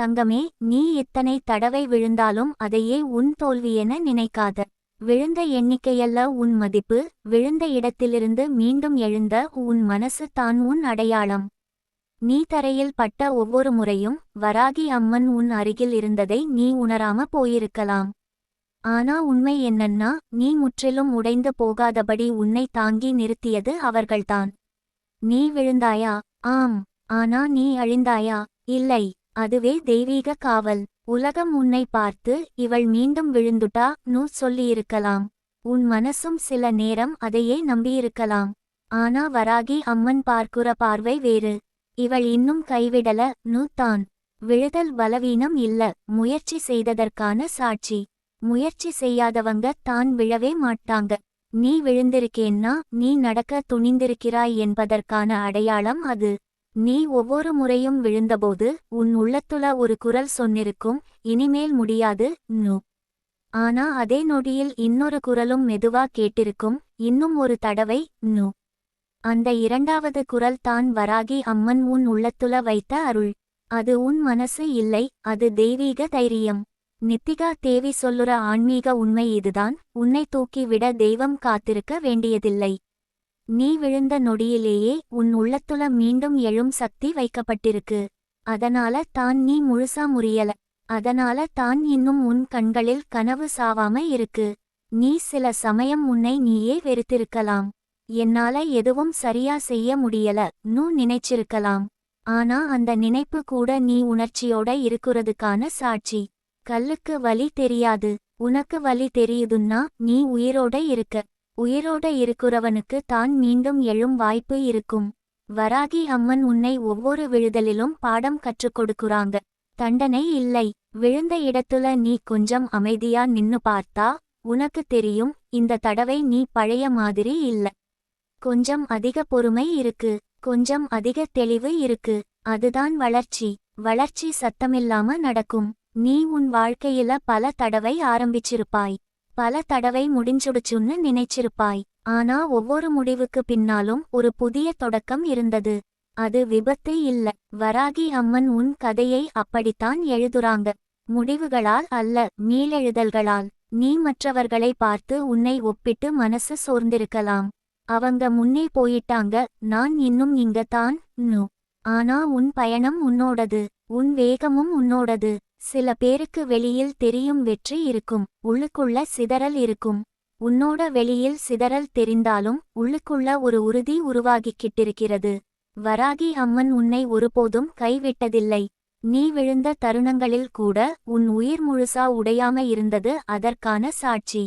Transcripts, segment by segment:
தங்கமே நீ இத்தனை தடவை விழுந்தாலும் அதையே உன் தோல்வியென நினைக்காத. விழுந்த எண்ணிக்கையல்ல உன் மதிப்பு விழுந்த இடத்திலிருந்து மீண்டும் எழுந்த உன் மனசு தான் உன் அடையாளம். நீ தரையில் பட்ட ஒவ்வொரு முறையும் வராகி அம்மன் உன் அருகில் இருந்ததை நீ உணராம போயிருக்கலாம். ஆனா உண்மை என்னன்னா நீ முற்றிலும் உடைந்து போகாதபடி உன்னை தாங்கி நிறுத்தியது அவர்கள்தான். நீ விழுந்தாயா? ஆம். ஆனா நீ அழிந்தாயா? இல்லை. அதுவே தெய்வீக காவல். உலகம் உன்னை பார்த்து இவள் மீண்டும் விழுந்துட்டா? நூ சொல்லியிருக்கலாம். உன் மனசும் சில நேரம் அதையே நம்பியிருக்கலாம். ஆனா வராகி அம்மன் பார்க்குற பார்வை வேறு. இவள் இன்னும் கைவிடல. நூ தான். விழுதல் பலவீனம் இல்ல. முயற்சி செய்ததற்கான சாட்சி. முயற்சி செய்யாதவங்க தான் விழவே மாட்டாங்க. நீ விழுந்திருக்கேன்னா நீ நடக்க துணிந்திருக்கிறாய் என்பதற்கான அடையாளம் அது. நீ ஒவ்வொரு முறையும் விழுந்தபோது உன் உள்ளத்துல ஒரு குரல் சொன்னிருக்கும் இனிமேல் முடியாது நு. ஆனா அதே நொடியில் இன்னொரு குரலும் மெதுவா கேட்டிருக்கும் இன்னும் ஒரு தடவை நு. அந்த இரண்டாவது குரல் தான் வராகி அம்மன் உன் உள்ளத்துல வைத்த அருள். அது உன் மனசு இல்லை அது தெய்வீக தைரியம். நித்திகா தேவி சொல்லுற ஆன்மீக உண்மை இதுதான் உன்னை தூக்கி விட தெய்வம் காத்திருக்க வேண்டியதில்லை. நீ விழுந்த நொடியிலேயே உன் உள்ளத்துல மீண்டும் எழும் சக்தி வைக்கப்பட்டிருக்கு. அதனால தான் நீ முழுசா முறியல. அதனால தான் இன்னும் உன் கண்களில் கனவு சாவாம இருக்கு. நீ சில சமயம் உன்னை நீயே வெறுத்திருக்கலாம். என்னால எதுவும் சரியா செய்ய முடியல நூ நினைச்சிருக்கலாம். ஆனா அந்த நினைப்பு கூட நீ உணர்ச்சியோட இருக்கிறதுக்கான சாட்சி. கல்லுக்கு வலி தெரியாது. உனக்கு வலி தெரியுதுன்னா நீ உயிரோட இருக்க. உயிரோட இருக்கிறவனுக்கு தான் மீண்டும் எழும் வாய்ப்பு இருக்கும். வராகி அம்மன் உன்னை ஒவ்வொரு விழுதலிலும் பாடம் கற்றுக் கொடுக்குறாங்க. தண்டனை இல்லை. விழுந்த இடத்துல நீ கொஞ்சம் அமைதியா நின்னு பார்த்தா உனக்கு தெரியும் இந்த தடவை நீ பழைய மாதிரி இல்ல. கொஞ்சம் அதிக பொறுமை இருக்கு. கொஞ்சம் அதிக தெளிவு இருக்கு. அதுதான் வளர்ச்சி. வளர்ச்சி சத்தமில்லாம நடக்கும். நீ உன் வாழ்க்கையில பல தடவை ஆரம்பிச்சிருப்பாய். பல தடவை முடிஞ்சுடுச்சுன்னு நினைச்சிருப்பாய். ஆனா ஒவ்வொரு முடிவுக்கு பின்னாலும் ஒரு புதிய தொடக்கம் இருந்தது. அது விபத்து இல்ல. வராகி அம்மன் உன் கதையை அப்படித்தான் எழுதுறாங்க. முடிவுகளால் அல்ல மீளெழுதல்களால். நீ மற்றவர்களை பார்த்து உன்னை ஒப்பிட்டு மனசு சோர்ந்திருக்கலாம். அவங்க முன்னே போயிட்டாங்க நான் இன்னும் இங்க தான் நு. ஆனா உன் பயணம் உன்னோடது. உன் வேகமும் உன்னோடது. சில பேருக்கு வெளியில் தெரியும் வெற்றி இருக்கும் உள்ளுக்குள்ள சிதறல் இருக்கும். உன்னோட வெளியில் சிதறல் தெரிந்தாலும் உள்ளுக்குள்ள ஒரு உறுதி உருவாகிக்கிட்டிருக்கிறது. வராகி அம்மன் உன்னை ஒருபோதும் கைவிட்டதில்லை. நீ விழுந்த தருணங்களில் கூட உன் உயிர் முழுசா உடையாம இருந்தது அதற்கான சாட்சி.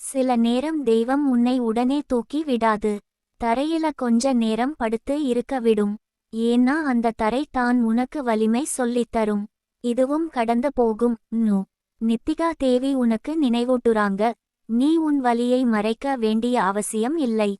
சில நேரம் தெய்வம் உன்னை உடனே தூக்கி விடாது. தரையில கொஞ்ச நேரம் படுத்து இருக்க விடும். ஏன்னா அந்த தரை தான் உனக்கு வலிமை சொல்லித் தரும் இதுவும் கடந்து போகும். நு. நித்திகா தேவி உனக்கு நினைவூட்டுறாங்க. நீ உன் வலியை மறைக்க வேண்டிய அவசியம் இல்லை.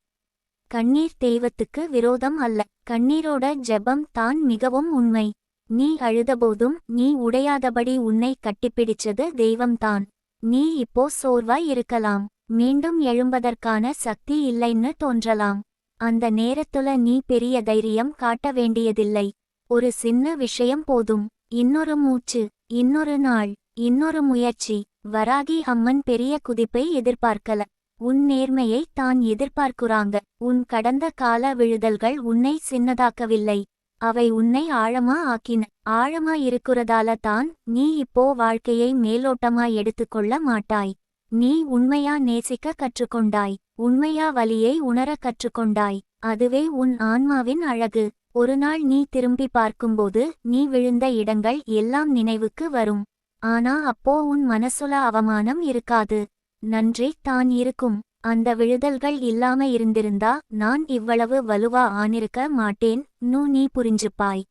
கண்ணீர் தெய்வத்துக்கு விரோதம் அல்ல. கண்ணீரோட ஜெபம் தான் மிகவும் உண்மை. நீ அழுதபோதும் நீ உடையாதபடி உன்னை கட்டிப்பிடிச்சது தெய்வம்தான். நீ இப்போ சோர்வாய் இருக்கலாம். மீண்டும் எழும்பதற்கான சக்தி இல்லைன்னு தோன்றலாம். அந்த நேரத்துல நீ பெரிய தைரியம் காட்ட வேண்டியதில்லை. ஒரு சின்ன விஷயம் போதும். இன்னொரு மூச்சு இன்னொரு நாள் இன்னொரு முயற்சி. வராகி அம்மன் பெரிய குதிப்பை எதிர்பார்க்கல. உன் நேர்மையை தான் எதிர்பார்க்குறாங்க. உன் கடந்த கால விழுதல்கள் உன்னை சின்னதாக்கவில்லை. அவை உன்னை ஆழமா ஆக்கின. ஆழமா இருக்கிறதால தான் நீ இப்போ வாழ்க்கையை மேலோட்டமா எடுத்துக்கொள்ள மாட்டாய். நீ உண்மையா நேசிக்க கற்றுக்கொண்டாய். உண்மையா வலியை உணர கற்றுக்கொண்டாய். அதுவே உன் ஆன்மாவின் அழகு. ஒருநாள் நீ திரும்பி பார்க்கும்போது நீ விழுந்த இடங்கள் எல்லாம் நினைவுக்கு வரும். ஆனா அப்போ உன் மனசுல அவமானம் இருக்காது. நன்றி தான் இருக்கும். அந்த விழுதல்கள் இல்லாம இருந்திருந்தா நான் இவ்வளவு வலுவா ஆனிருக்க மாட்டேன். நூ நீ புரிஞ்சுப்பாய்.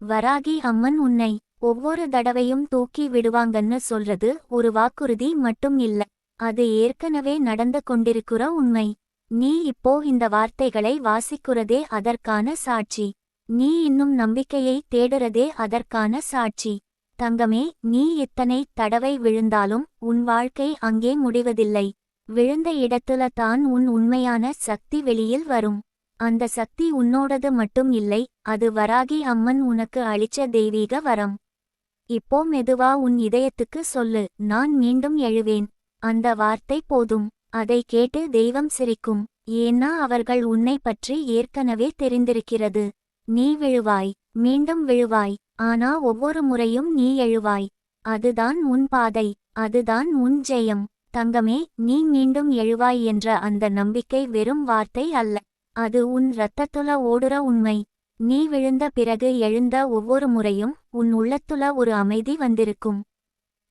வராகி அம்மன் உன்னை ஒவ்வொரு தடவையும் தூக்கி விடுவாங்கன்னு சொல்றது ஒரு வாக்குறுதி மட்டும் இல்ல. அது ஏற்கனவே நடந்து கொண்டிருக்கிற உண்மை. நீ இப்போ இந்த வார்த்தைகளை வாசிக்குறதே அதற்கான சாட்சி. நீ இன்னும் நம்பிக்கையை தேடுறதே அதற்கான சாட்சி. தங்கமே நீ இத்தனை தடவை விழுந்தாலும் உன் வாழ்க்கை அங்கே முடிவதில்லை. விழுந்த இடத்துல தான் உன் உண்மையான சக்தி வெளியில் வரும். அந்த சக்தி உன்னோடது மட்டும் இல்லை அது வராகி அம்மன் உனக்கு அளிச்ச தெய்வீக வரம். இப்போ மெதுவா உன் இதயத்துக்கு சொல்லு நான் மீண்டும் எழுவேன். அந்த வார்த்தை போதும். அதை கேட்டு தெய்வம் சிரிக்கும். ஏன்னா அவர்கள் உன்னை பற்றி ஏற்கனவே தெரிந்திருக்கிறது. நீ விழுவாய் மீண்டும் விழுவாய் ஆனா ஒவ்வொரு முறையும் நீ எழுவாய். அதுதான் உன் பாதை அதுதான் உன் ஜெயம். தங்கமே நீ மீண்டும் எழுவாய் என்ற அந்த நம்பிக்கை வெறும் வார்த்தை அல்ல. அது உன் இரத்தத்துல ஓடுற உண்மை. நீ விழுந்த பிறகு எழுந்த ஒவ்வொரு முறையும் உன் உள்ளத்துல ஒரு அமைதி வந்திருக்கும்.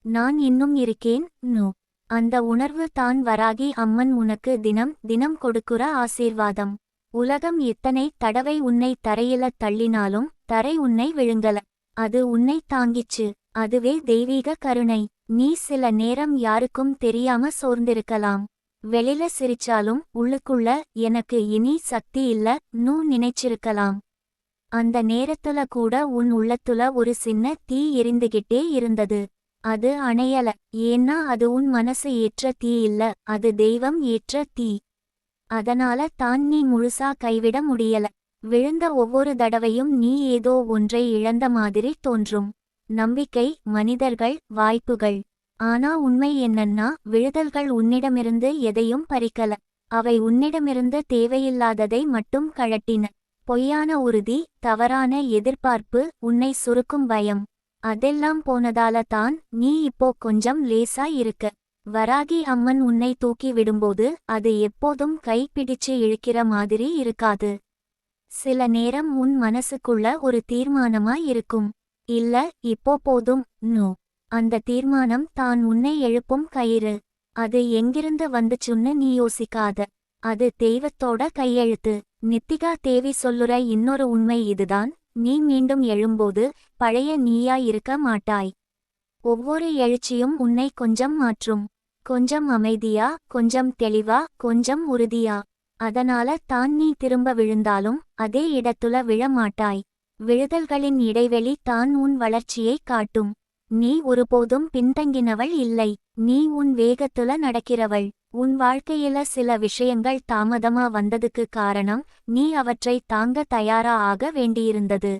நான் இன்னும் இருக்கேன் நோ. அந்த உணர்வு தான் வராகி அம்மன் உனக்கு தினம் தினம் கொடுக்குற ஆசீர்வாதம். உலகம் எத்தனை தடவை உன்னை தரையில தள்ளினாலும் தரை உன்னை விழுங்கல. அது உன்னை தாங்கிச்சு. அதுவே தெய்வீக கருணை. நீ சில நேரம் யாருக்கும் தெரியாம சோர்ந்திருக்கலாம். வெளில சிரிச்சாலும் உள்ளுக்குள்ள எனக்கு இனி சக்தி இல்ல நூ நினைச்சிருக்கலாம். அந்த நேரத்துல கூட உன் உள்ளத்துல ஒரு சின்ன தீ எரிந்துகிட்டே இருந்தது. அது அணையல. ஏன்னா அது உன் மனசு ஏற்ற தீ இல்ல. அது தெய்வம் ஏற்ற தீ. அதனால தான் நீ முழுசா கைவிட முடியல. விழுந்த ஒவ்வொரு தடவையும் நீ ஏதோ ஒன்றை இழந்த மாதிரி தோன்றும். நம்பிக்கை மனிதர்கள் வாய்ப்புகள். ஆனா உண்மை என்னன்னா விழுதல்கள் உன்னிடமிருந்து எதையும் பறிக்கல. அவை உன்னிடமிருந்து தேவையில்லாததை மட்டும் கழட்டின. பொய்யான உறுதி தவறான எதிர்பார்ப்பு உன்னை சுருக்கும் பயம். அதெல்லாம் போனதால தான் நீ இப்போ கொஞ்சம் லேசா இருக்க. வராகி அம்மன் உன்னை தூக்கி விடும்போது அது எப்போதும் கை பிடிச்சு இழுக்கிற மாதிரி இருக்காது. சில நேரம் உன் மனசுக்குள்ள ஒரு தீர்மானமா இருக்கும். இல்ல இப்போ போதும் நோ. அந்த தீர்மானம் தான் உன்னை எழுப்பும் கயிறு. அது எங்கிருந்து வந்துச்சுன்னு நீ யோசிக்காத. அது தெய்வத்தோட கையெழுத்து. நித்திகா தேவி சொல்லுற இன்னொரு உண்மை இதுதான். நீ மீண்டும் எழும்போது பழைய நீயாயிருக்க மாட்டாய். ஒவ்வொரு எழுச்சியும் உன்னை கொஞ்சம் மாற்றும். கொஞ்சம் அமைதியா கொஞ்சம் தெளிவா கொஞ்சம் உறுதியா. அதனால தான் நீ திரும்ப விழுந்தாலும் அதே இடத்துல விழமாட்டாய். விழுதல்களின் இடைவெளி தான் உன் வளர்ச்சியை காட்டும். நீ ஒருபோதும் பின்தங்கினவள் இல்லை. நீ உன் வேகத்துல நடக்கிறவள். உன் வாழ்க்கையில சில விஷயங்கள் தாமதமா வந்ததுக்கு காரணம் நீ அவற்றை தாங்க தயாரா ஆக வேண்டியிருந்தது.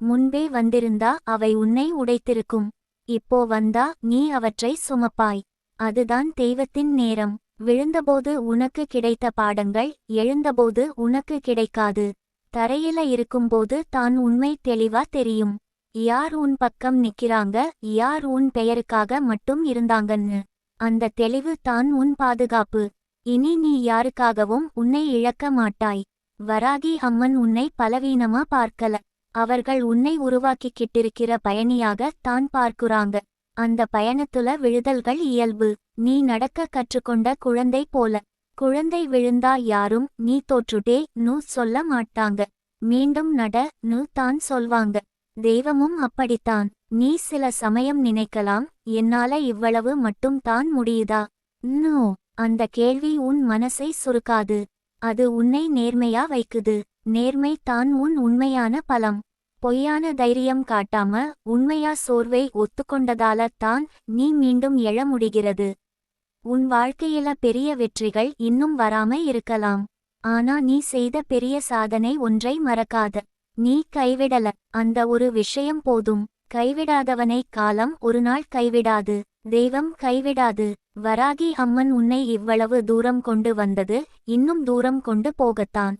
முன்பே வந்திருந்தா அவை உன்னை உடைத்திருக்கும். இப்போ வந்தா நீ அவற்றை சுமப்பாய். அதுதான் தெய்வத்தின் நேரம். விழுந்தபோது உனக்கு கிடைத்த பாடங்கள் எழுந்தபோது உனக்கு கிடைக்காது. தரையில இருக்கும்போது தான் உண்மை தெளிவா தெரியும். யார் உன் பக்கம் நிக்கிறாங்க யார் உன் பெயருக்காக மட்டும் இருந்தாங்கன்னு. அந்த தெளிவு தான் உன் பாதுகாப்பு. இனி நீ யாருக்காகவும் உன்னை இழக்க மாட்டாய். வராகி அம்மன் உன்னை பலவீனமா பார்க்கல. அவர்கள் உன்னை உருவாக்கிக்கிட்டிருக்கிற பயணியாக தான் பார்க்குறாங்க. அந்த பயணத்துல விழுதல்கள் இயல்பு. நீ நடக்க கற்றுக்கொண்ட குழந்தை போல. குழந்தை விழுந்தா யாரும் நீ தோற்றுட்டே நூ சொல்ல மாட்டாங்க. மீண்டும் நட நு தான் சொல்வாங்க. தெய்வமும் அப்படித்தான். நீ சில சமயம் நினைக்கலாம் என்னால இவ்வளவு மட்டும் தான் முடியுதா? நோ அந்த கேள்வி உன் மனசை சுருக்காது. அது உன்னை நேர்மையா வைக்குது. நேர்மை தான் உன் உண்மையான பலம். பொய்யான தைரியம் காட்டாம உண்மையா சோர்வை ஒத்துக்கொண்டதால தான் நீ மீண்டும் எழ முடிகிறது. உன் வாழ்க்கையில பெரிய வெற்றிகள் இன்னும் வராம இருக்கலாம். ஆனா நீ செய்த பெரிய சாதனை ஒன்றை மறக்காத. நீ கைவிடல. அந்த ஒரு விஷயம் போதும். கைவிடாதவனை காலம் ஒரு நாள் கைவிடாது. தெய்வம் கைவிடாது. வராகி அம்மன் உன்னை இவ்வளவு தூரம் கொண்டு வந்தது இன்னும் தூரம் கொண்டு போகத்தான்.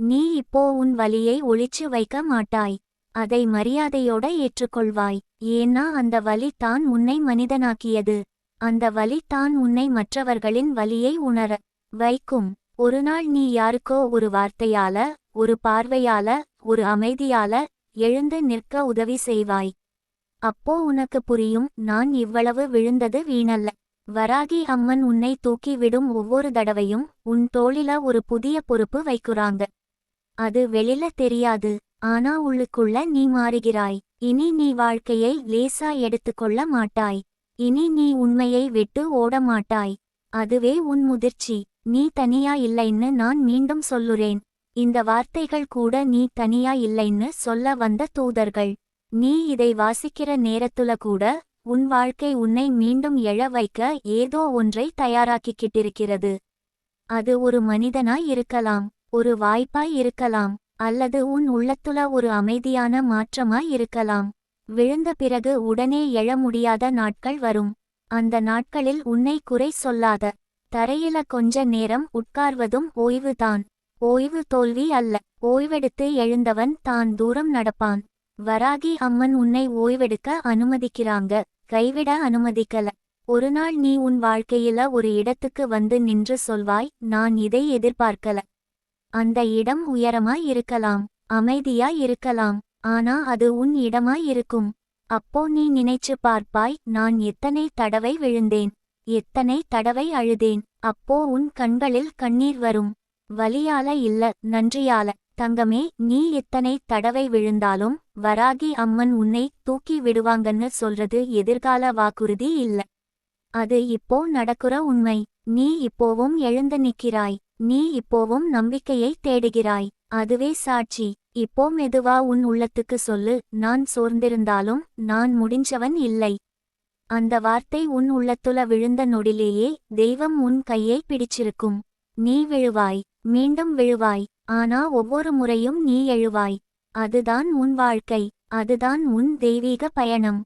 நீ இப்போ உன் வலியை ஒளிச்சு வைக்க மாட்டாய். அதை மரியாதையோட ஏற்றுக்கொள்வாய். ஏன்னா அந்த வலி தான் உன்னை மனிதனாக்கியது. அந்த வலி தான் உன்னை மற்றவர்களின் வலியை உணர வைக்கும். ஒரு நாள் நீ யாருக்கோ ஒரு வார்த்தையால ஒரு பார்வையால ஒரு அமைதியால எழுந்து நிற்க உதவி செய்வாய். அப்போ உனக்கு புரியும் நான் இவ்வளவு விழுந்தது வீணல்ல. வராகி அம்மன் உன்னை தூக்கி விடும் ஒவ்வொரு தடவையும் உன் தோளில ஒரு புதிய பொறுப்பு வைக்குறாங்க. அது வெளில தெரியாது ஆனா உள்ளுக்குள்ள நீ மாறுகிறாய். இனி நீ வாழ்க்கையை லேசா எடுத்துக்கொள்ள மாட்டாய். இனி நீ உண்மையை விட்டு ஓட மாட்டாய். அதுவே உன் முதிர்ச்சி. நீ தனியா இல்லைன்னு நான் மீண்டும் சொல்லுறேன். இந்த வார்த்தைகள் கூட நீ தனியா இல்லைன்னு சொல்ல வந்த தூதர்கள். நீ இதை வாசிக்கிற நேரத்துல கூட உன் வாழ்க்கை உன்னை மீண்டும் எழ வைக்க ஏதோ ஒன்றை தயாராக்கிக்கிட்டிருக்கிறது. அது ஒரு மனிதனாய் இருக்கலாம் ஒரு வாய்ப்பாய் இருக்கலாம் அல்லது உன் உள்ளத்துல ஒரு அமைதியான மாற்றமாய் இருக்கலாம். விழுந்த பிறகு உடனே எழ முடியாத நாட்கள் வரும். அந்த நாட்களில் உன்னை குறை சொல்லாத தரையில கொஞ்ச நேரம் உட்கார்வதும் ஓய்வுதான். ஓய்வு தோல்வி அல்ல. ஓய்வெடுத்து எழுந்தவன் தான் தூரம் நடப்பான். வராகி அம்மன் உன்னை ஓய்வெடுக்க அனுமதிக்கிறாங்க. கைவிட அனுமதிக்கல. ஒரு நாள் நீ உன் வாழ்க்கையில ஒரு இடத்துக்கு வந்து நின்று சொல்வாய் நான் இதை எதிர்பார்க்கல. அந்த இடம் உயரமாய் இருக்கலாம் அமைதியாய் இருக்கலாம் ஆனா அது உன் இடமாய் இருக்கும். அப்போ நீ நினைச்சு பார்ப்பாய் நான் எத்தனை தடவை விழுந்தேன் எத்தனை தடவை அழுதேன். அப்போ உன் கண்களில் கண்ணீர் வரும். வலியால இல்ல நன்றியால. தங்கமே நீ இத்தனை தடவை விழுந்தாலும் வராகி அம்மன் உன்னை தூக்கி விடுவாங்கன்னு சொல்றது எதிர்கால வாக்குறுதி இல்ல. அது இப்போ நடக்குற உண்மை. நீ இப்போவும் எழுந்து நிக்கிறாய் நீ இப்போவும் நம்பிக்கையை தேடுகிறாய். அதுவே சாட்சி. இப்போ மெதுவா உன் உள்ளத்துக்கு சொல்லு. நான் சோர்ந்திருந்தாலும் நான் முடிஞ்சவன் இல்லை. அந்த வார்த்தை உன் உள்ளத்துல விழுந்த நொடிலேயே தெய்வம் உன் கையை பிடிச்சிருக்கும். நீ விழுவாய். மீண்டும் விழுவாய். ஆனா ஒவ்வொரு முறையும் நீ எழுவாய். அதுதான் உன் வாழ்க்கை. அதுதான் உன் தெய்வீக பயணம்.